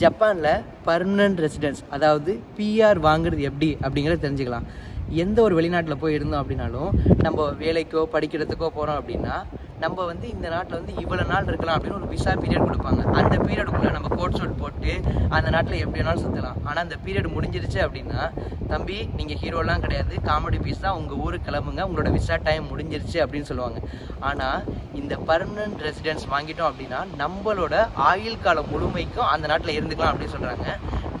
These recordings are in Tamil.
ஜப்பானில் பர்மனன்ட் ரெசிடென்ஸ் அதாவது பிஆர் வாங்குறது எப்படி அப்படிங்கிறத தெரிஞ்சுக்கலாம். எந்த ஒரு வெளிநாட்டில் போய் இருந்தோம் அப்படின்னாலும் நம்ம வேலைக்கோ படிக்கிறதுக்கோ போகிறோம் அப்படின்னா நம்ம வந்து இந்த நாட்டில் வந்து இவ்வளோ நாள் இருக்கலாம் அப்படின்னு ஒரு விசா பீரியட் கொடுப்பாங்க. அந்த பீரியடுக்குள்ளே நம்ம கோட் ஷூட் போட்டு அந்த நாட்டில் எப்படி வேணாலும் சுற்றலாம் ஆனால் அந்த பீரியட் முடிஞ்சிருச்சு அப்படின்னா தம்பி நீங்கள் ஹீரோலாம் கிடையாது. காமெடி பீஸ் தான் உங்கள் ஊருக்கு கிளம்புங்க. உங்களோட விசா டைம் முடிஞ்சிருச்சு அப்படின்னு சொல்லுவாங்க. ஆனால் இந்த பர்மனன்ட் ரெசிடென்ஸ் வாங்கிட்டோம் அப்படின்னா நம்மளோட ஆயுள் காலம் முழுமைக்கும் அந்த நாட்டில் இருந்துக்கலாம் அப்படின்னு சொல்கிறாங்க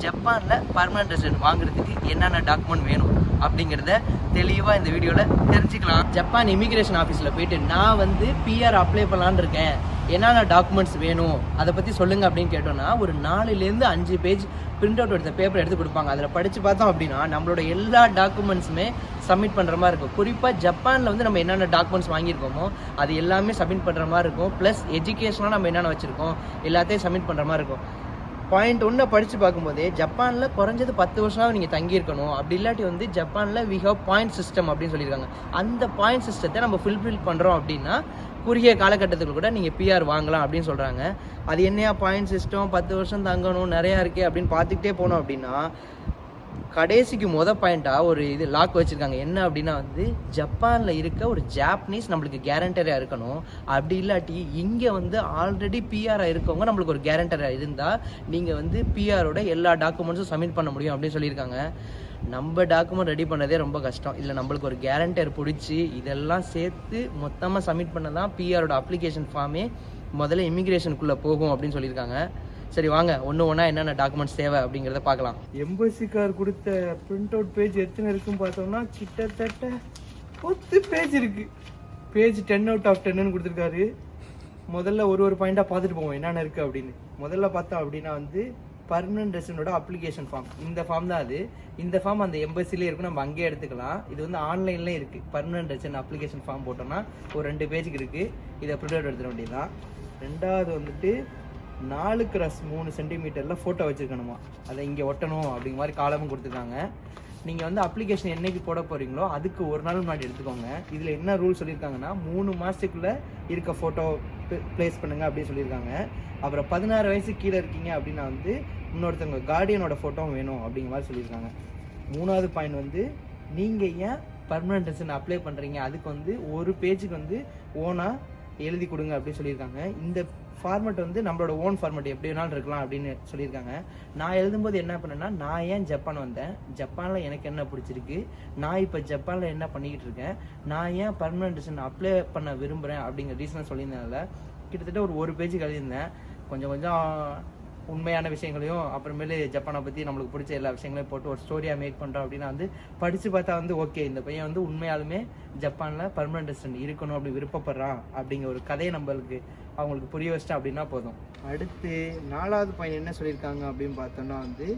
ஜப்பானில் பர்மனன்ட் ரெசிடென்ட் வாங்குறதுக்கு என்னென்ன டாக்குமெண்ட் வேணும்? அப்படிங்கிறத தெளிவாக இந்த வீடியோவில் தெரிஞ்சுக்கலாம். ஜப்பான் இமிகிரேஷன் ஆஃபீஸில் போயிட்டு நான் வந்து பிஆர் அப்ளை பண்ணலான்னு இருக்கேன். என்னென்ன டாக்குமெண்ட்ஸ் வேணும்? அதை பற்றி சொல்லுங்க அப்படின்னு கேட்டோம்னா ஒரு நாலுலேருந்து அஞ்சு பேஜ் பிரிண்ட் அவுட் எடுத்த பேப்பர் எடுத்து கொடுப்பாங்க. அதில் படித்து பார்த்தோம் அப்படின்னா நம்மளோட எல்லா டாக்குமெண்ட்ஸுமே சப்மிட் பண்ணுற மாதிரி இருக்கும். குறிப்பாக ஜப்பானில் வந்து நம்ம என்னென்ன டாக்குமெண்ட்ஸ் வாங்கியிருக்கோமோ அது எல்லாமே சப்மிட் பண்ணுற மாதிரி இருக்கும். ப்ளஸ் எஜுகேஷனாக நம்ம என்னென்ன வச்சுருக்கோம் எல்லாத்தையும் சப்மிட் பண்ணுற மாதிரி இருக்கும். பாயிண்ட் ஒன்றை படித்து பார்க்கும்போதே ஜப்பானில் குறைஞ்சது பத்து வருஷமாக நீங்கள் தங்கியிருக்கணும். அப்படி இல்லாட்டி வந்து ஜப்பானில் வி ஹவ் பாயிண்ட் சிஸ்டம் அப்படின்னு சொல்லியிருக்காங்க. அந்த பாயிண்ட் சிஸ்டத்தை நம்ம ஃபுல்ஃபில் பண்ணுறோம் அப்படின்னா குறுகிய காலகட்டத்துக்கு கூட நீங்கள் பிஆர் வாங்கலாம் அப்படின்னு சொல்கிறாங்க அது என்னையா? பாயிண்ட் சிஸ்டம் பத்து வருஷம் தங்கணும் நிறையா இருக்குது அப்படின்னு பார்த்துக்கிட்டே போனோம் அப்படின்னா கடைசிக்கு மொத பாயிண்ட்டாக ஒரு இது லாக் வச்சுருக்காங்க. என்ன அப்படின்னா வந்து ஜப்பானில் இருக்க ஒரு ஜாப்பனீஸ் நம்மளுக்கு கேரண்டராக இருக்கணும். அப்படி இல்லாட்டி இங்கே வந்து ஆல்ரெடி பிஆராக இருக்கவங்க நம்மளுக்கு ஒரு கேரண்டராக இருந்தால் நீங்கள் வந்து பிஆரோட எல்லா டாக்குமெண்ட்ஸும் சப்மிட் பண்ண முடியும் அப்படின்னு சொல்லியிருக்காங்க. நம்ம டாக்குமெண்ட் ரெடி பண்ணதே ரொம்ப கஷ்டம். இல்லை நம்மளுக்கு ஒரு கேரண்டர் பிடிச்சி இதெல்லாம் சேர்த்து மொத்தமாக சப்மிட் பண்ண தான் பிஆரோட அப்ளிகேஷன் ஃபார்மே முதல்ல இமிக்ரேஷனுக்குள்ளே போகும் அப்படின்னு சொல்லியிருக்காங்க. சரி வாங்க. ஒன்று ஒன்றா என்னென்ன டாக்குமெண்ட்ஸ் தேவை அப்படிங்கிறத பார்க்கலாம். எம்பசிக்கார் கொடுத்த பிரிண்ட் அவுட் பேஜ் எத்தனை இருக்குன்னு பார்த்தோம்னா கிட்டத்தட்ட பத்து பேஜ் இருக்கு. பேஜ் டென் அவுட் ஆஃப் டென்னு கொடுத்துருக்காரு. முதல்ல ஒரு ஒரு பாயிண்டாக பார்த்துட்டு போவோம் என்னென்ன இருக்குது அப்படின்னு. முதல்ல பார்த்தோம் அப்படின்னா வந்து பர்மனன்ட் ரெசிடனோட அப்ளிகேஷன் ஃபார்ம் இந்த ஃபார்ம் தான் அது. இந்த ஃபார்ம் அந்த எம்பசிலே இருக்கும். நம்ம அங்கேயே எடுத்துக்கலாம். இது வந்து ஆன்லைன்லேயே இருக்குது பர்மனன்ட் ரெசிடென்ட் அப்ளிகேஷன் ஃபார்ம் போட்டோம்னா ஒரு ரெண்டு பேஜுக்கு இருக்குது இதை பிரிண்ட் அவுட் எடுத்துட வேண்டியதுதான். ரெண்டாவது வந்துட்டு நாலு கிராஸ் மூணு சென்டிமீட்டரில் ஃபோட்டோ வச்சுருக்கணுமா? அதை இங்கே ஒட்டணும் அப்படிங்கிற மாதிரி காலமும் கொடுத்துருக்காங்க. நீங்கள் வந்து அப்ளிகேஷன் என்றைக்கு போட போகிறீங்களோ அதுக்கு ஒரு நாள் முன்னாடி எடுத்துக்கோங்க. இதில் என்ன ரூல் சொல்லியிருக்காங்கன்னா மூணு மாதத்துக்குள்ளே இருக்க ஃபோட்டோ ப்ளேஸ் பண்ணுங்க அப்படின்னு சொல்லியிருக்காங்க. அப்புறம் பதினாறு வயசு கீழே இருக்கீங்க அப்படின்னா வந்து இன்னொருத்தவங்க கார்டியனோட ஃபோட்டோவும் வேணும் அப்படிங்கிற மாதிரி சொல்லியிருக்காங்க. மூணாவது பாயிண்ட் வந்து நீங்கள் ஏன் பர்மனன்ட் ரெசிடென்ட் அப்ளை பண்ணுறீங்க அதுக்கு வந்து ஒரு பேஜுக்கு வந்து ஓனாக எழுதி கொடுங்க அப்படின்னு சொல்லியிருக்காங்க. இந்த ஃபார்மெட் வந்து நம்மளோட ஓன் ஃபார்மெட் எப்படி வேணாலும் இருக்கலாம் அப்படின்னு சொல்லியிருக்காங்க. நான் எழுதும்போது என்ன பண்ணேன்னா நான் ஏன் ஜப்பான் வந்தேன்? ஜப்பானில் எனக்கு என்ன பிடிச்சிருக்கு? நான் இப்போ ஜப்பானில் என்ன பண்ணிக்கிட்டு இருக்கேன்? நான் ஏன் பர்மனன்ட் ரிசன் அப்ளை பண்ண விரும்புகிறேன் அப்படிங்கிற ரீசனை சொல்லியிருந்தனால கிட்டத்தட்ட ஒரு ஒரு பேஜுக்கு எழுதியிருந்தேன் கொஞ்சம் கொஞ்சம் உண்மையான விஷயங்களையும் அப்புறமேலு ஜப்பானை பற்றி நம்மளுக்கு பிடிச்ச எல்லா விஷயங்களையும் போட்டு ஒரு ஸ்டோரியாக மேக் பண்ணுறோம் அப்படின்னா வந்து படித்து பார்த்தா வந்து ஓகே இந்த பையன் வந்து உண்மையாலுமே ஜப்பானில் பர்மனன்ட் ரெசிடென்ட் இருக்கணும் அப்படி விருப்பப்படுறான் அப்படிங்கிற ஒரு கதையை நம்மளுக்கு அவங்களுக்கு புரிய வச்சிட்டா அப்படின்னா போதும். அடுத்து நாலாவது பையன் என்ன சொல்லியிருக்காங்க அப்படின்னு பார்த்தோன்னா வந்து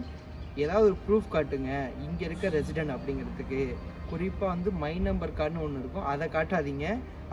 ஏதாவது ஒரு ப்ரூஃப் காட்டுங்க. இங்கே இருக்க ரெசிடென்ட் அப்படிங்கிறதுக்கு. குறிப்பாக வந்து மை நம்பர் கார்டுன்னு ஒன்று இருக்கும். அதை காட்டாதீங்க.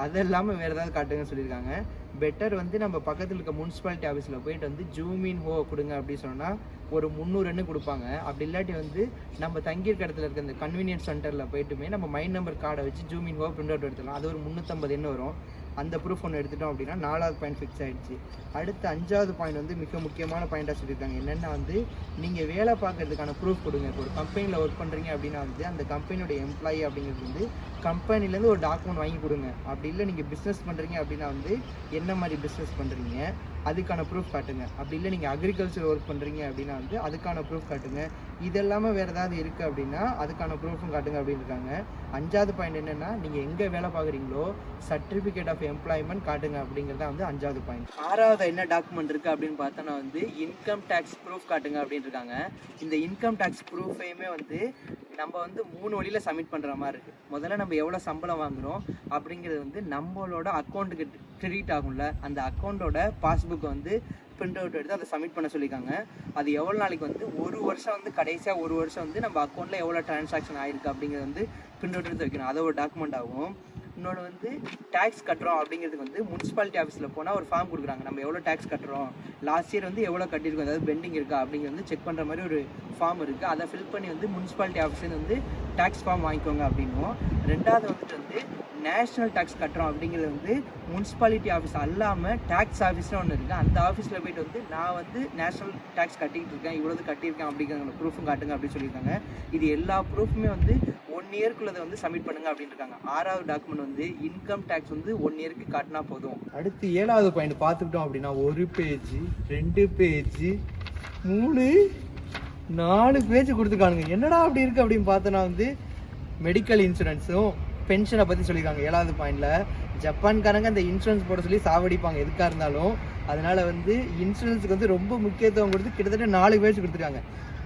அது இல்லாமல் வேறு ஏதாவது காட்டுங்கன்னு சொல்லியிருக்காங்க. பெட்டர் வந்து நம்ம பக்கத்தில் இருக்க முனிசிபாலிட்டி ஆஃபீஸில் போயிட்டு வந்து ஜூமின் ஹோ கொடுங்க அப்படின்னு சொன்னால் ஒரு முந்நூறுன்னு கொடுப்பாங்க. அப்படி இல்லாட்டி வந்து நம்ம தங்கியிருக்க இடத்துல இருக்க இந்த கன்வீனியன்ஸ் சென்டரில் போயிட்டுமே நம்ம மைண்ட் நம்பர் கார்டை வச்சு ஜூமின் ஹோ பிரிண்ட் அவுட் எடுத்துடலாம். அது ஒரு முந்நூற்றம்பது எண்ணு வரும். அந்த ப்ரூஃப் ஒன்று எடுத்துட்டோம் அப்படின்னா நாலாவது பாயிண்ட் ஃபிக்ஸ் ஆகிடுச்சு அடுத்து அஞ்சாவது பாயிண்ட் வந்து மிக முக்கியமான பாயிண்டாக சொல்லியிருக்காங்க. என்னென்னா வந்து நீங்கள் வேலை பார்க்கறதுக்கான ப்ரூஃப் கொடுங்க. இப்போ ஒரு கம்பெனியில் ஒர்க் பண்ணுறீங்க அப்படின்னா வந்து அந்த கம்பெனியோட எம்ப்ளாயி அப்படிங்கிறது வந்து கம்பெனிலேருந்து ஒரு டாக்குமெண்ட் வாங்கி கொடுங்க. அப்படி இல்லை நீங்கள் பிஸ்னஸ் பண்ணுறீங்க அப்படின்னா வந்து என்ன மாதிரி பிஸ்னஸ் பண்ணுறீங்க அதுக்கான ப்ரூஃப் காட்டுங்க. அப்படி இல்லை நீங்கள் அக்ரிகல்ச்சர் ஒர்க் பண்ணுறீங்க அப்படின்னா வந்து அதுக்கான ப்ரூஃப் காட்டுங்க. இதெல்லாமல் வேறு ஏதாவது இருக்குது அப்படின்னா அதுக்கான ப்ரூஃபும் காட்டுங்க அப்படின்னு இருக்காங்க அஞ்சாவது பாயிண்ட் என்னென்னா நீங்கள் எங்கே வேலை பார்க்குறீங்களோ சர்டிஃபிகேட் ஆஃப் எம்ப்ளாய்மெண்ட் காட்டுங்க அப்படிங்கிறது தான் வந்து அஞ்சாவது பாயிண்ட் ஆறாவது என்ன டாக்குமெண்ட் இருக்குது அப்படின்னு பார்த்தோன்னா வந்து இன்கம் டேக்ஸ் ப்ரூஃப் காட்டுங்க அப்படின்னு இருக்காங்க இந்த இன்கம் டேக்ஸ் ப்ரூஃபையுமே வந்து நம்ம வந்து மூணு வழியில் சப்மிட் பண்ணுற மாதிரி இருக்குது முதல்ல நம்ம எவ்வளோ சம்பளம் வாங்குறோம் அப்படிங்கிறது வந்து நம்மளோட அக்கௌண்ட்டுக்கு கிரெடிட் ஆகும்ல. அந்த அக்கௌண்ட்டோட பாஸ்புக்கை வந்து பிரிண்ட் அவுட் எடுத்து அதை சப்மிட் பண்ண சொல்லியிருக்காங்க. அது எவ்வளோ நாளைக்கு வந்து ஒரு வருஷம் வந்து கடைசியாக ஒரு வருஷம் வந்து நம்ம அக்கௌண்ட்டில் எவ்வளோ டிரான்சாக்ஷன் ஆயிருக்கு அப்படிங்கிறது வந்து பிரிண்ட் அவுட் எடுத்து வைக்கணும். அதை ஒரு டாக்குமெண்ட் ஆகும். இன்னொன்று வந்து டேக்ஸ் கட்டுறோம் அப்படிங்கிறதுக்கு வந்து முனிசிபாலிட்டி ஆஃபீஸில் போனால் ஒரு ஃபார்ம் கொடுக்குறாங்க. நம்ம எவ்வளோ டேக்ஸ் கட்டுறோம்? லாஸ்ட் இயர் வந்து எவ்வளோ கட்டியிருக்கோம்? அதாவது பெண்டிங் இருக்கா? அப்படிங்கிறது வந்து செக் பண்ணுற மாதிரி ஒரு ஃபார்ம் இருக்குது அதை ஃபில் பண்ணி வந்து முனிசிபாலிட்டி ஆஃபீஸ்லேருந்து வந்து டேக்ஸ் ஃபார்ம் வாங்கிக்கோங்க அப்படின்னும் ரெண்டாவது வந்துட்டு வந்து நேஷ்னல் டேக்ஸ் கட்டுறோம் அப்படிங்கிறது வந்து முனிசிபாலிட்டி ஆஃபீஸ் அல்லாமல் டேக்ஸ் ஆஃபீஸ்னு ஒன்று இருக்குது அந்த ஆஃபீஸில் போயிட்டு வந்து நான் வந்து நேஷ்னல் டேக்ஸ் கட்டிக்கிட்டு இருக்கேன். இவ்வளோது கட்டியிருக்கேன் அப்படிங்கிற ப்ரூஃபும் காட்டுங்க அப்படின்னு சொல்லியிருக்காங்க. இது எல்லா ப்ரூஃபுமே வந்து ஒன் இயர்க்குள்ளதை வந்து சப்மிட் பண்ணுங்க அப்படின்னு இருக்காங்க ஆறாவது டாக்குமெண்ட் வந்து இன்கம் டேக்ஸ் வந்து ஒன் இயருக்கு காட்டினா போதும். அடுத்து ஏழாவது பாயிண்ட் பார்த்துக்கிட்டோம் அப்படின்னா ஒரு பேஜ் ரெண்டு பேஜ் மூணு நாலு பேஜ் கொடுத்துருக்கானுங்க. என்னடா அப்படி இருக்கு அப்படின்னு பார்த்தோன்னா வந்து மெடிக்கல் இன்சூரன்ஸும் பென்ஷனை பற்றி சொல்லியிருக்காங்க. ஏழாவது பாயிண்டில் ஜப்பான்காரங்க அந்த இன்சூரன்ஸ் போட சொல்லி சாவடிப்பாங்க. எதுக்காக இருந்தாலும். அதனால வந்து இன்சூரன்ஸுக்கு வந்து ரொம்ப முக்கியத்துவம் கொடுத்து கிட்டத்தட்ட நாலு பேஜ் கொடுத்துருக்காங்க.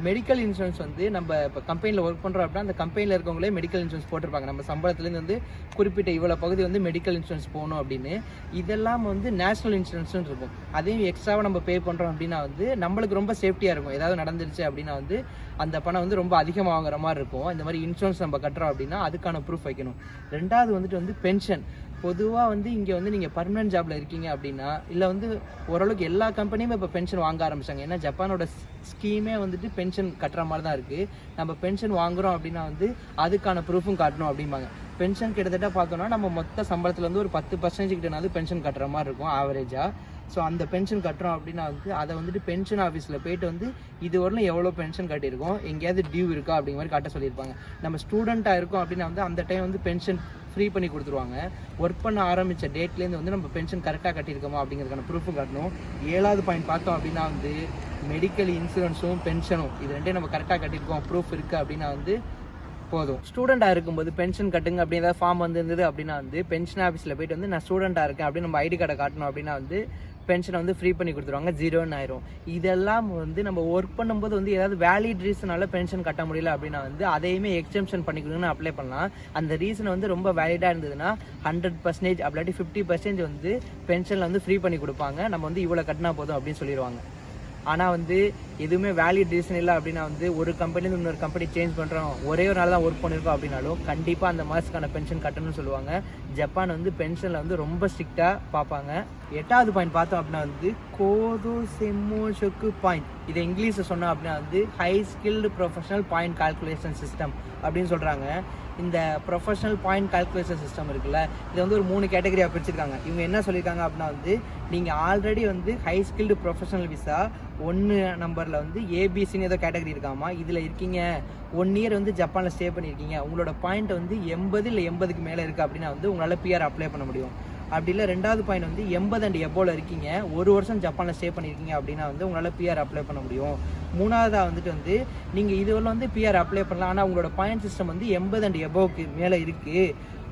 மெடிக்கல் இன்சூரன்ஸ் வந்து நம்ம இப்போ கம்பெனியில் ஒர்க் பண்ணுறோம் அப்படின்னா அந்த கம்பெனியில் இருக்கவங்களே மெடிக்கல் இன்சூரன்ஸ் போட்டிருப்பாங்க. நம்ம சம்பளத்துலேருந்து வந்து குறிப்பிட்ட இவ்வளோ பகுதி வந்து மெடிக்கல் இன்சூரன்ஸ் போகணும் அப்படின்னு. இதெல்லாம் வந்து நேஷனல் இன்சூரன்ஸ்னு இருக்கும். அதையும் எக்ஸ்ட்ராவாக நம்ம பே பண்ணுறோம் அப்படின்னா வந்து நம்மளுக்கு ரொம்ப சேஃப்டியாக இருக்கும். ஏதாவது நடந்துருச்சு அப்படின்னா வந்து அந்த பணம் வந்து ரொம்ப அதிகமாக வாங்குற மாதிரி இருக்கும். இந்த மாதிரி இன்சூரன்ஸ் நம்ம கட்டுறோம் அப்படின்னா அதுக்கான ப்ரூஃப் வைக்கணும். ரெண்டாவது வந்துட்டு வந்து பென்ஷன் பொதுவாக வந்து இங்கே வந்து நீங்கள் பர்மனெண்ட் ஜாப்ல இருக்கீங்க அப்படின்னா இல்லை வந்து ஓரளவுக்கு எல்லா கம்பெனியுமே இப்போ பென்ஷன் வாங்க ஆரம்பிச்சாங்க. ஏன்னா ஜப்பானோட ஸ்கீமே வந்துட்டு பென்ஷன் கட்டுற மாதிரி தான் இருக்குது நம்ம பென்ஷன் வாங்குகிறோம் அப்படின்னா வந்து அதுக்கான ப்ரூஃபும் காட்டணும் அப்படிம்பாங்க. பென்ஷன் கிட்டத்தட்ட பார்த்தோன்னா நம்ம மொத்த சம்பளத்தில் வந்து ஒரு பத்து பர்சன்டேஜ் கிட்டனாவது பென்ஷன் கட்டுற மாதிரி இருக்கும் ஆவரேஜாக ஸோ அந்த பென்ஷன் கட்டுறோம் அப்படின்னா வந்து அதை வந்துட்டு பென்ஷன் ஆஃபீஸில் போயிட்டு வந்து இது வரலும் எவ்வளோ பென்ஷன் கட்டியிருக்கோம்? எங்கேயாவது டியூ இருக்கா? அப்படிங்கிற மாதிரி காட்ட சொல்லியிருப்பாங்க. நம்ம ஸ்டூடெண்ட்டாக இருக்கோம் அப்படின்னா வந்து அந்த டைம் வந்து பென்ஷன் ஃப்ரீ பண்ணி கொடுத்துருவாங்க. ஒர்க் பண்ண ஆரம்பித்த டேட்லேருந்து வந்து நம்ம பென்ஷன் கரெக்டாக கட்டியிருக்கோமா அப்படிங்கிறதுக்கான ப்ரூஃபும் காட்டணும். ஏழாவது பாயிண்ட் பார்த்தோம் அப்படின்னா வந்து மெடிக்கல் இன்சூரன்ஸும் பென்ஷனும் இது ரெண்டே நம்ம கரெக்டாக கட்டியிருக்கோம். ப்ரூஃப் இருக்குது அப்படின்னா வந்து போதும். ஸ்டூடெண்ட்டாக இருக்கும்போது பென்ஷன் கட்டுங்க அப்படின்னு ஏதாவது ஃபார்ம் வந்துருந்தது அப்படின்னா வந்து பென்ஷன் ஆஃபீஸில் போயிட்டு வந்து நான் ஸ்டூடெண்ட்டாக இருக்கேன் அப்படின்னு நம்ம ஐடி கார்டை காட்டணும் அப்படின்னா வந்து பென்ஷனை வந்து ஃப்ரீ பண்ணி கொடுத்துருவாங்க. ஜீரோன்னு ஆயிரும். இதெல்லாம் வந்து நம்ம ஒர்க் பண்ணும்போது வந்து ஏதாவது வேலிட் ரீசனால பென்ஷன் கட்ட முடியல அப்படின்னா வந்து அதையுமே எக்ஸ்டென்ஷன் பண்ணிக்கணும்னு அப்ளை பண்ணலாம். அந்த ரீசன் வந்து ரொம்ப வேலிடாக இருந்ததுன்னா ஹண்ட்ரட் பர்சன்டேஜ் அப்படி ஃபிஃப்டி பர்சன்டேஜ் வந்து பென்ஷனில் வந்து ஃப்ரீ பண்ணி கொடுப்பாங்க. நம்ம வந்து இவ்வளோ கட்டினா போதும் அப்படின்னு சொல்லிடுவாங்க ஆனால் வந்து எதுவுமே வேலிட் ரீசன் இல்லை அப்படின்னா வந்து ஒரு கம்பெனிலேருந்து இன்னொரு கம்பெனி சேஞ்ச் பண்ணுறோம் ஒரே ஒரு நாள் தான் ஒர்க் பண்ணியிருக்கோம் அப்படின்னாலும் கண்டிப்பாக அந்த மாதத்துக்கான பென்ஷன் கட்டணும்னு சொல்லுவாங்க. ஜப்பான் வந்து பென்ஷனில் வந்து ரொம்ப ஸ்ட்ரிக்டாக பார்ப்பாங்க. எட்டாவது பாயிண்ட் பார்த்தோம் அப்படின்னா வந்து கோதோ செம்மோஷொக்கு பாயிண்ட். இதை இங்கிலீஷில் சொன்னோம் அப்படின்னா வந்து high skilled professional point calculation system அப்படின்னு சொல்கிறாங்க இந்த ப்ரொஃபஷனல் பாயிண்ட் கால்குலேஷன் சிஸ்டம் இருக்குல்ல இதை வந்து ஒரு மூணு கேட்டகரியாக பிரிச்சிருக்காங்க. இவங்க என்ன சொல்லியிருக்காங்க அப்படின்னா வந்து நீங்கள் ஆல்ரெடி வந்து ஹை ஸ்கில்டு ப்ரொஃபஷனல் விசா ஒன்று நம்பரில் வந்து ஏபிசின்னு ஏதோ கேட்டகரி இருக்காமா? இதில் இருக்கீங்க. ஒன் இயர் வந்து ஜப்பானில் ஸ்டே பண்ணியிருக்கீங்க உங்களோட பாயிண்ட் வந்து எண்பது இல்லை எண்பதுக்கு மேலே இருக்குது அப்படின்னா வந்து உங்களால் பிஆர் அப்ளை பண்ண முடியும். அப்படி இல்லை ரெண்டாவது பாயிண்ட் வந்து எண்பது அண்ட் எபோவில் இருக்கீங்க. ஒரு வருஷம் ஜப்பானில் ஸ்டே பண்ணியிருக்கீங்க அப்படின்னா வந்து உங்களால் பிஆர் அப்ளை பண்ண முடியும். மூணாவதாக வந்துட்டு வந்து நீங்கள் இதுவரை வந்து பிஆர் அப்ளை பண்ணலாம். ஆனால் உங்களோட பாயிண்ட் சிஸ்டம் வந்து எண்பது அண்ட் எபோவுக்கு மேலே இருக்குது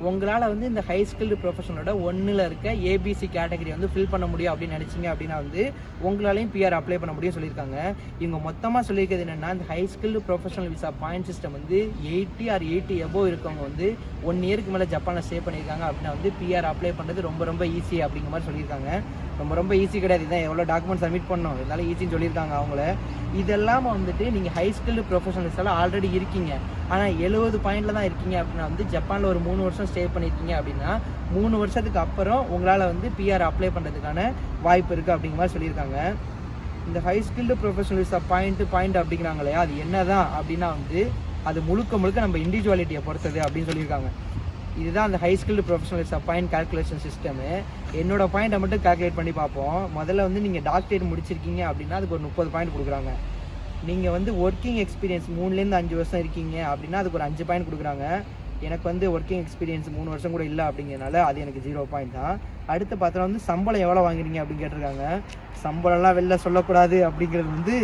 உங்களால் வந்து இந்த ஹை ஸ்கில்டு ப்ரொஃபஷனோட ஒன்றில் இருக்க ஏபிசி கேட்டகரி வந்து ஃபில் பண்ண முடியும் அப்படின்னு நினச்சிங்க அப்படின்னா வந்து உங்களாலையும் பிஆர் அப்ளை பண்ண முடியும் சொல்லியிருக்காங்க. இவங்க மொத்தமாக சொல்லியிருக்கிறது என்னென்னா இந்த high skilled professional visa point system வந்து எயிட்டி ஆர் எயிட்டி எபோ இருக்கவங்க வந்து ஒன் இயருக்கு மேலே ஜப்பானில் ஸ்டே பண்ணியிருக்காங்க அப்படின்னா வந்து பிஆர் அப்ளை பண்ணுறது ரொம்ப ரொம்ப ஈஸி அப்படிங்கிற மாதிரி சொல்லியிருக்காங்க. ரொம்ப ரொம்ப ஈஸி கிடையாது. இதான் எவ்வளோ டாக்குமெண்ட் சப்மிட் பண்ணணும் இருந்தாலும் ஈஸின்னு சொல்லியிருக்காங்க அவங்கள. இதெல்லாம் வந்துட்டு நீங்கள் ஹை ஸ்கில்டு ப்ரொஃபஷனல்ஸ் எல்லாம் ஆல்ரெடி இருக்கீங்க. ஆனால் எழுபது பாயிண்டில் தான் இருக்கீங்க அப்படின்னா வந்து ஜப்பானில் ஒரு மூணு வருஷம் ஸ்டே பண்ணியிருக்கீங்க அப்படின்னா மூணு வருஷத்துக்கு அப்புறம் உங்களால் வந்து பிஆர் அப்ளை பண்ணுறதுக்கான வாய்ப்பு இருக்குது அப்படிங்கிற மாதிரி சொல்லியிருக்காங்க. இந்த high skilled professionals point point அப்படிங்கிறாங்க இல்லையா? அது என்னதான் அப்படின்னா வந்து அது முழுக்க முழுக்க நம்ம இண்டிவிஜுவாலிட்டியை பொறுத்தது அப்படின்னு சொல்லியிருக்காங்க. இதுதான் அந்த high skilled professionals point calculation system என்னோட பாயிண்ட்டை மட்டும் கால்குலேட் பண்ணி பார்ப்போம். முதல்ல வந்து நீங்கள் டாக்டரேட் முடிச்சிருக்கீங்க அப்படின்னா அதுக்கு ஒரு முப்பது பாயிண்ட் கொடுக்குறாங்க. நீங்கள் வந்து ஒர்க்கிங் எக்ஸ்பீரியன்ஸ் மூணுலேருந்து அஞ்சு வருஷம் இருக்கீங்க அப்படின்னா அதுக்கு ஒரு அஞ்சு பாயிண்ட் கொடுக்குறாங்க. எனக்கு வந்து ஒர்க்கிங் எக்ஸ்பீரியன்ஸ் மூணு வருஷம் கூட இல்லை அப்படிங்கிறனால அது எனக்கு ஜீரோ பாயிண்ட் தான். அடுத்து பார்த்தோன்னா வந்து சம்பளம் எவ்வளோ வாங்குறீங்க அப்படின்னு கேட்டிருக்காங்க. சம்பளம்லாம் வெளில சொல்லக்கூடாது அப்படிங்கிறது வந்து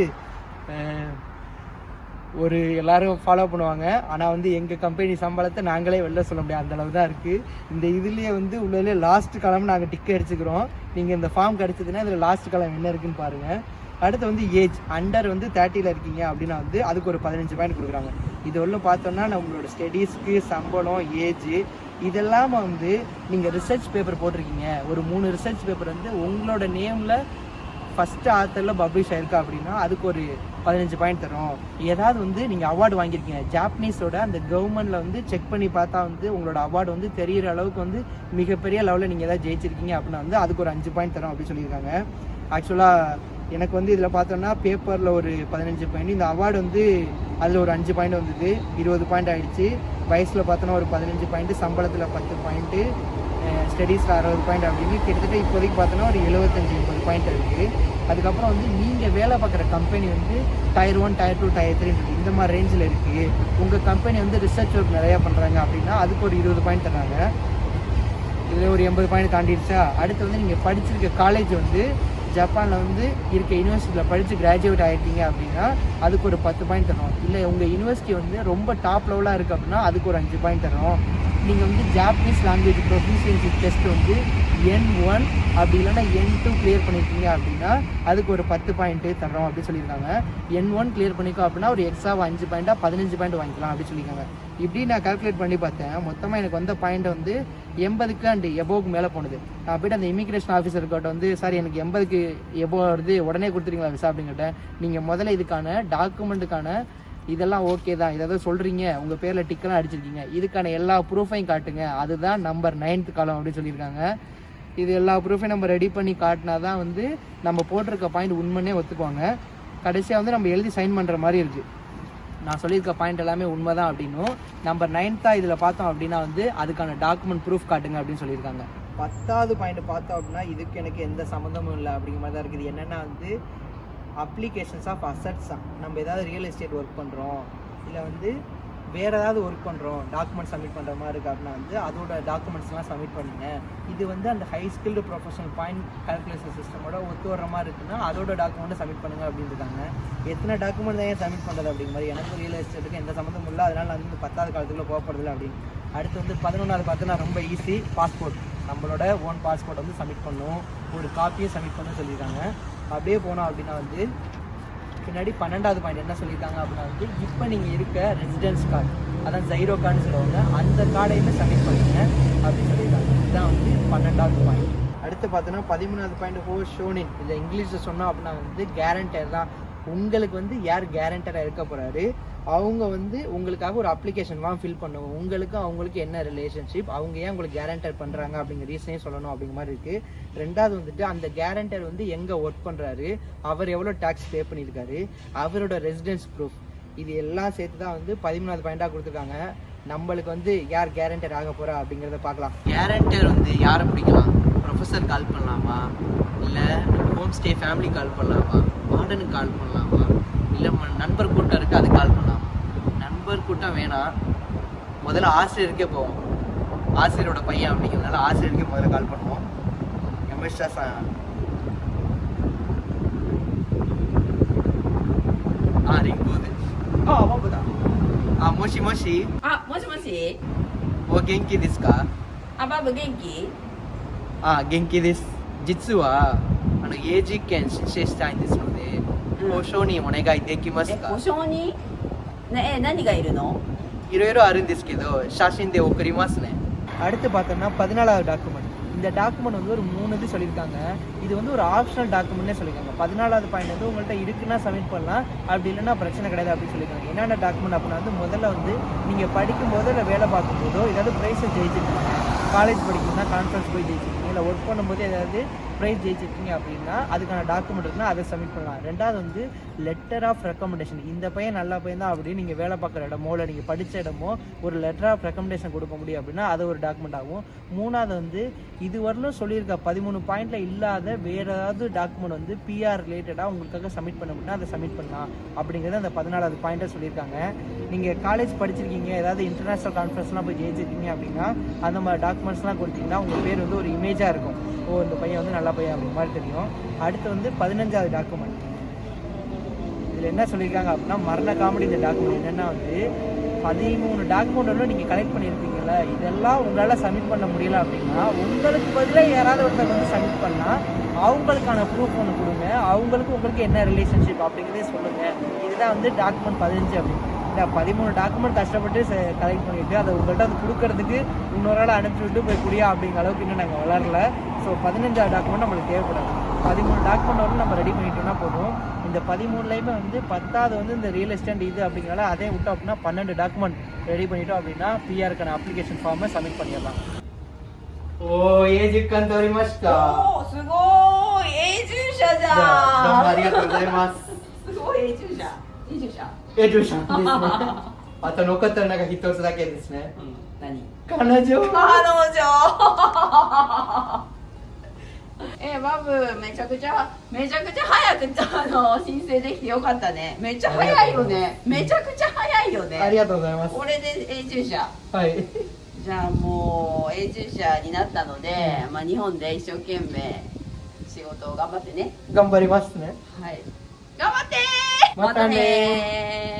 ஒரு எல்லாரும் ஃபாலோ பண்ணுவாங்க. ஆனால் வந்து எங்கள் கம்பெனி சம்பளத்தை நாங்களே வெளில சொல்ல முடியாது. அந்தளவு தான் இருக்குது இந்த இதுலேயே வந்து உள்ளதுலேயே லாஸ்ட் காலம் நாங்கள் டிக் அடிச்சுக்கிறோம். நீங்கள் இந்த ஃபார்ம் கிடச்சதுன்னா இதில் லாஸ்ட் காலம் என்ன இருக்குன்னு பாருங்கள் அடுத்து வந்து ஏஜ் அண்டர் வந்து தேர்ட்டியில் இருக்கீங்க அப்படின்னா வந்து அதுக்கு ஒரு பதினஞ்சு பாயிண்ட் கொடுக்குறாங்க. இது ஒன்றும் பார்த்தோம்னா நம்மளோட ஸ்டடீஸ்க்கு சம்பளம் ஏஜ் இதெல்லாம் வந்து நீங்கள் ரிசர்ச் பேப்பர் போட்டிருக்கீங்க. ஒரு மூணு ரிசர்ச் பேப்பர் வந்து உங்களோட நேமில் ஃபஸ்ட்டு ஆத்தரில் பப்ளிஷ் ஆயிருக்கா அப்படின்னா அதுக்கு ஒரு பதினஞ்சு பாயிண்ட் தரும். ஏதாவது வந்து நீங்கள் அவார்டு வாங்கியிருக்கீங்க ஜாப்பனீஸோட அந்த கவர்மெண்ட்டில் வந்து செக் பண்ணி பார்த்தா வந்து உங்களோட அவார்டு வந்து தெரிகிற அளவுக்கு வந்து மிகப்பெரிய லெவலில் நீங்கள் ஏதாவது ஜெயிச்சிருக்கீங்க அப்படின்னா வந்து அதுக்கு ஒரு அஞ்சு பாயிண்ட் தரும் அப்படின்னு சொல்லியிருக்காங்க. ஆக்சுவலாக எனக்கு வந்து இதில் பார்த்தோன்னா பேப்பரில் ஒரு பதினஞ்சு பாயிண்ட் இந்த அவார்டு வந்து அதில் ஒரு அஞ்சு பாயிண்ட் வந்தது. இருபது பாயிண்ட் ஆகிடுச்சு வயசில் பார்த்தோன்னா ஒரு பதினஞ்சு பாயிண்ட்டு சம்பளத்தில் பத்து பாயிண்ட்டு ஸ்டடீஸில் அறுபது பாயிண்ட் அப்படின்னு. கிட்டத்தட்ட இப்போதைக்கு பார்த்தோன்னா ஒரு எழுபத்தஞ்சு எண்பது பாயிண்ட் இருக்குது அதுக்கப்புறம் வந்து நீங்கள் வேலை பார்க்குற கம்பெனி வந்து tier one tier two tier three இந்த மாதிரி ரேஞ்சில் இருக்குது உங்கள் கம்பெனி வந்து ரிசர்ச் ஒர்க் நிறையா பண்ணுறாங்க அப்படின்னா அதுக்கு ஒரு இருபது பாயிண்ட் தராங்க. இதில் ஒரு எண்பது பாயிண்ட் தாண்டிடுச்சா? அடுத்து வந்து நீங்கள் படிச்சிருக்க காலேஜ் வந்து ஜப்பானில் வந்து இருக்க யூனிவர்சிட்டியில் படித்து கிராஜுவேட் ஆகிட்டீங்க அப்படின்னா அதுக்கு ஒரு பத்து பாயிண்ட் தரும் இல்லை உங்கள் யூனிவர்சிட்டி வந்து ரொம்ப டாப் லெவலாக இருக்குது அப்படின்னா அதுக்கு ஒரு அஞ்சு பாயிண்ட் தரும் நீங்கள் வந்து ஜாப்பனீஸ் லாங்குவேஜ் ப்ரொஃபிஷியன்சி டெஸ்ட் வந்து என் ஒன் அப்படி இல்லைன்னா என் டூ கிளியர் பண்ணியிருக்கீங்க அப்படின்னா அதுக்கு ஒரு பத்து பாயிண்ட்டு தரோம் அப்படின்னு சொல்லியிருக்காங்க. என் ஒன் கிளியர் பண்ணிக்கோ அப்படின்னா ஒரு எக்ஸ்ட்ரா அஞ்சு பாயிண்ட்டாக பதினஞ்சு பாயிண்ட் வாங்கிக்கலாம் அப்படின்னு சொல்லியிருக்காங்க. இப்படி நான் கால்குலேட் பண்ணி பார்த்தேன். மொத்தமாக எனக்கு வந்த பாயிண்ட் வந்து எண்பதுக்கு அண்டு எபோவுக்கு மேலே போனது. நான் போய்ட்டு அந்த இமிக்ரேஷன் ஆஃபீஸர்கிட்ட வந்து சார் எனக்கு எண்பதுக்கு எபோ வருது. உடனே கொடுத்துருங்களா விசா அப்படின்னு கேட்டேன். நீங்கள் முதல்ல இதுக்கான டாக்குமெண்ட்டுக்கான இதெல்லாம் ஓகே தான். இதை சொல்கிறீங்க உங்கள் பேரில் டிக்கெல்லாம் அடிச்சிருக்கீங்க. இதுக்கான எல்லா ப்ரூஃபையும் காட்டுங்க. அதுதான் நம்பர் நைன்த் காலம் அப்படின்னு சொல்லியிருக்காங்க. இது எல்லா ப்ரூஃபையும் நம்ம ரெடி பண்ணி காட்டினா தான் வந்து நம்ம போட்டிருக்க பாயிண்ட் உண்மைன்னே ஒத்துக்குவாங்க. கடைசியாக வந்து நம்ம எழுதி சைன் பண்ணுற மாதிரி இருக்குது நான் சொல்லியிருக்க பாயிண்ட் எல்லாமே உண்மை தான் அப்படின்னும் நம்பர் நைன்த்தாக இதில் பார்த்தோம் அப்படின்னா வந்து அதுக்கான டாக்குமெண்ட் ப்ரூஃப் காட்டுங்க அப்படின்னு சொல்லியிருக்காங்க. பத்தாவது பாயிண்ட் பார்த்தோம் அப்படின்னா இதுக்கு எனக்கு எந்த சம்மந்தமும் இல்லை அப்படிங்கிற மாதிரி தான் இருக்குது. என்னென்னா வந்து அப்ளிகேஷன்ஸ் ஆஃப் அசட்ஸ் நம்ம ஏதாவது ரியல் எஸ்டேட் ஒர்க் பண்ணுறோம் இல்லை வந்து வேறு ஏதாவது ஒர்க் பண்ணுறோம் டாக்குமெண்ட் சப்மிட் பண்ணுற மாதிரி இருக்குது அப்படின்னா வந்து அதோட டாக்குமெண்ட்ஸ்லாம் சப்மிட் பண்ணுங்க. இது வந்து அந்த high skilled professional point calculation சிஸ்டமோட ஒத்து வர மாதிரி இருக்குன்னா அதோட டாக்குமெண்ட்டை சப்மிட் பண்ணுங்க அப்படின்னு இருக்காங்க. எத்தனை டாக்குமெண்ட் தான் ஏன் சப்மிட் பண்ணுறது அப்படிங்கிற மாதிரி எனக்கு ரியல் எஸ்டேட்டுக்கு எந்த சம்மந்தமும் இல்லை. அதனால் நான் வந்து பத்தாவது காலத்துக்குள்ள போகப்படுதில்ல அப்படின்னு. அடுத்து வந்து பதினொன்றாவது பார்த்தோன்னா ரொம்ப ஈஸி பாஸ்போர்ட் நம்மளோட ஓன் பாஸ்போர்ட் வந்து சப்மிட் பண்ணும். ஒரு காப்பியை சப்மிட் பண்ண சொல்லியிருக்காங்க. அப்படியே போனோம் அப்படின்னா வந்து பின்னாடி பன்னெண்டாவது பாயிண்ட் என்ன சொல்லியிருக்காங்க அப்படின்னா வந்து இப்போ நீங்கள் இருக்க ரெசிடென்ஸ் கார்டு அதான் ஜைரோ கார்டுன்னு சொல்லுவாங்க அந்த கார்டையுமே சப்மிட் பண்ணுங்க அப்படின்னு சொல்லியிருக்காங்க. இதுதான் வந்து பன்னெண்டாவது பாயிண்ட் அடுத்து பார்த்தோன்னா பதிமூணாவது பாயிண்ட் ஹோ ஷோனின் இதில் இங்கிலீஷில் சொன்னோம் அப்படின்னா வந்து கேரண்டர் தான். உங்களுக்கு வந்து யார் கேரண்டராக இருக்க போகிறாரு அவங்க வந்து உங்களுக்காக ஒரு அப்ளிகேஷன் தான் ஃபில் பண்ணுவோம் உங்களுக்கு அவங்களுக்கு என்ன ரிலேஷன்ஷிப் அவங்க ஏன் உங்களுக்கு கேரண்டர் பண்ணுறாங்க அப்படிங்கிற ரீசனையும் சொல்லணும் அப்படிங்கிற மாதிரி இருக்குது ரெண்டாவது வந்துட்டு அந்த கேரண்டர் வந்து எங்கே ஒர்க் பண்ணுறாரு அவர் எவ்வளோ டேக்ஸ் பே பண்ணியிருக்காரு? அவரோட ரெசிடென்ஸ் ப்ரூஃப் இது எல்லாம் சேர்த்து தான் வந்து பதிமூணாவது பாயிண்டாக கொடுத்துருக்காங்க. நம்மளுக்கு வந்து யார் கேரண்டர் ஆக போகிறா அப்படிங்கிறத பார்க்கலாம். கேரண்டர் வந்து யாரை பிடிக்கலாம்? ப்ரொஃபஸர் கால் பண்ணலாமா? இல்லை ஹோம் ஸ்டே ஃபேமிலி கால் பண்ணலாமா? வார்டனுக்கு கால் பண்ணலாமா? இல்லை நண்பர் கூட்டம் இருக்குது அதுக்கு கால் பண்ணலாமா? நண்பர் கூட்டம் வேணாம். முதல்ல ஆசிரியருக்கே போவோம். ஆசிரியரோட பையன் அப்படிங்கிறதுனால ஆசிரியருக்கே முதல்ல கால் பண்ணுவோம். எம்எஸ்டா சார் ஆ ரிங் போகுது. ஆ போகுதா ஆ மோஷி மோஷி. ஆ மோஷி மோஷி. ஓ கெங்கி திஸ்கா ஆ பாபு கெங்கி. ஆ கெங்கி திஸ் ஜிட்ஸுவா あの、エイジ券申請したいんですよ。で、交渉にお願いできますえ、か保証に。ね、え、何がいるの。いろいろあるんですけど写真で送りますねஅடுத்து பார்த்தோம்னா பதினாலாவது டாக்குமெண்ட் இந்த டாக்குமெண்ட் வந்து ஒரு மூணு இது சொல்லியிருக்காங்க இது வந்து ஒரு ஆப்ஷனல் டாக்குமெண்ட்னே சொல்லியிருக்காங்க பதினாலாவது பாயிண்ட் வந்து உங்கள்கிட்ட இருக்குன்னா சப்மிட் பண்ணலாம் அப்படி இல்லைன்னா பிரச்சனை கிடையாது அப்படின்னு சொல்லியிருக்காங்க என்னென்ன டாக்குமெண்ட் அப்படின்னா வந்து முதல்ல வந்து நீங்கள் படிக்கும் போதோ இல்லை வேலை பார்க்கும்போதோ ஏதாவது ப்ரைஸை ஜெயிச்சிருக்கீங்க காலேஜ் படிக்கணும்னா கான்ஃபரன்ஸ் போய் ஜெயிச்சிருக்கீங்க இல்லை ஒர்க் பண்ணும்போது ஏதாவது ப்ரைஸ் ஜெயிச்சிருக்கீங்க அப்படின்னா அதுக்கான டாக்குமெண்ட் இருக்குன்னா அதை சப்மிட் பண்ணலாம். ரெண்டாவது வந்து லெட்டர் ஆஃப் ரெக்கமெண்டேஷன் இந்த பையன் நல்ல பையன் தான் அப்படின்னு நீங்கள் வேலை பார்க்குற இடமோ இல்லை நீங்கள் படித்த இடமோ ஒரு லெட்டர் ஆஃப் ரெக்கமெண்டேஷன் கொடுக்க முடியும் அப்படின்னா அது ஒரு டாக்குமெண்ட் ஆகும். மூணாவது வந்து இது வரலும் சொல்லியிருக்க பதிமூணு பாயிண்ட்டில் இல்லாத வேறு ஏதாவது டாக்குமெண்ட் வந்து பிஆர் ரிலேட்டடாக உங்களுக்காக சப்மிட் பண்ண முடியும்னா அதை சப்மிட் பண்ணலாம். அப்படிங்கிறது அந்த பதினாலாவது பாயிண்ட்டை சொல்லியிருக்காங்க. நீங்கள் காலேஜ் படிச்சிருக்கீங்க ஏதாவது இன்டர்நேஷனல் கான்ஃபரன்ஸ்லாம் போய் ஜெயிச்சிருக்கீங்க அப்படின்னா அந்த மாதிரி டாக்குமெண்ட்ஸ்லாம் கொடுத்தீங்கன்னா உங்கள் பேர் வந்து ஒரு இமேஜாக இருக்கும். ஓ இந்த பையன் வந்து பையன் அப்படிங்கிற மாதிரி தெரியும். அடுத்து வந்து பதினஞ்சாவது டாக்குமெண்ட் இதில் என்ன சொல்லியிருக்காங்க அப்படின்னா மரண காமெடி இந்த டாக்குமெண்ட் என்னென்னா வந்து பதிமூணு டாக்குமெண்ட் நீங்கள் கலெக்ட் பண்ணியிருப்பீங்கல்ல இதெல்லாம் உங்களால் சப்மிட் பண்ண முடியல அப்படின்னா உங்களுக்கு பதிலாக யாராவது ஒருத்தர் வந்து சப்மிட் பண்ணால் அவங்களுக்கான ப்ரூஃப் ஒன்று கொடுங்க. அவங்களுக்கு உங்களுக்கு என்ன ரிலேஷன்ஷிப் அப்படிங்கிறதே சொல்லுங்கள் இதுதான் வந்து டாக்குமெண்ட் பதினஞ்சு அப்படின்னு. பதிமூணு டாக்குமெண்ட் கஷ்டப்பட்டு கலெக்ட் பண்ணிட்டு அதை உங்கள்கிட்ட அது கொடுக்கறதுக்கு இன்னொரு ஆள் அனுப்பிச்சி விட்டு போய் குடியா அப்படிங்கிற அளவுக்கு இன்னும் நாங்கள் வளரல ஸோ பதினஞ்சாவது டாக்குமெண்ட் நம்மளுக்கு தேவைப்படாது பதிமூணு டாக்குமெண்ட் நம்ம ரெடி பண்ணிட்டோம்னா போதும் இந்த பதிமூணுலையுமே வந்து பத்தாவது வந்து இந்த ரியல் எஸ்டேட் இது அப்படிங்கிறனால அதே விட்டோம் அப்படின்னா பன்னெண்டு டாக்குமெண்ட் ரெடி பண்ணிட்டோம் அப்படின்னா பிஆருக்கான அப்ளிகேஷன் ஃபார்மை சப்மிட் பண்ணிடலாம் ஓ ஏஜ் கந்தோரிமஸ்டா சுகோ ஏஜ் ஷஜா ありがとうございます。すごい、永住者。永住者。車 A 駐車ですね。あと残ったのが一つだけですね。うん。何？彼女。彼女。えバブめちゃくちゃめちゃくちゃ早くあの申請できてよかったね。めっちゃ早いよね。めちゃくちゃ早いよね。ありがとうございます。これで A 駐車はい。じゃあもう A 駐車になったので、まあ、日本で一生懸命仕事を頑張ってね。頑張りますね。はい頑張ってー。またねー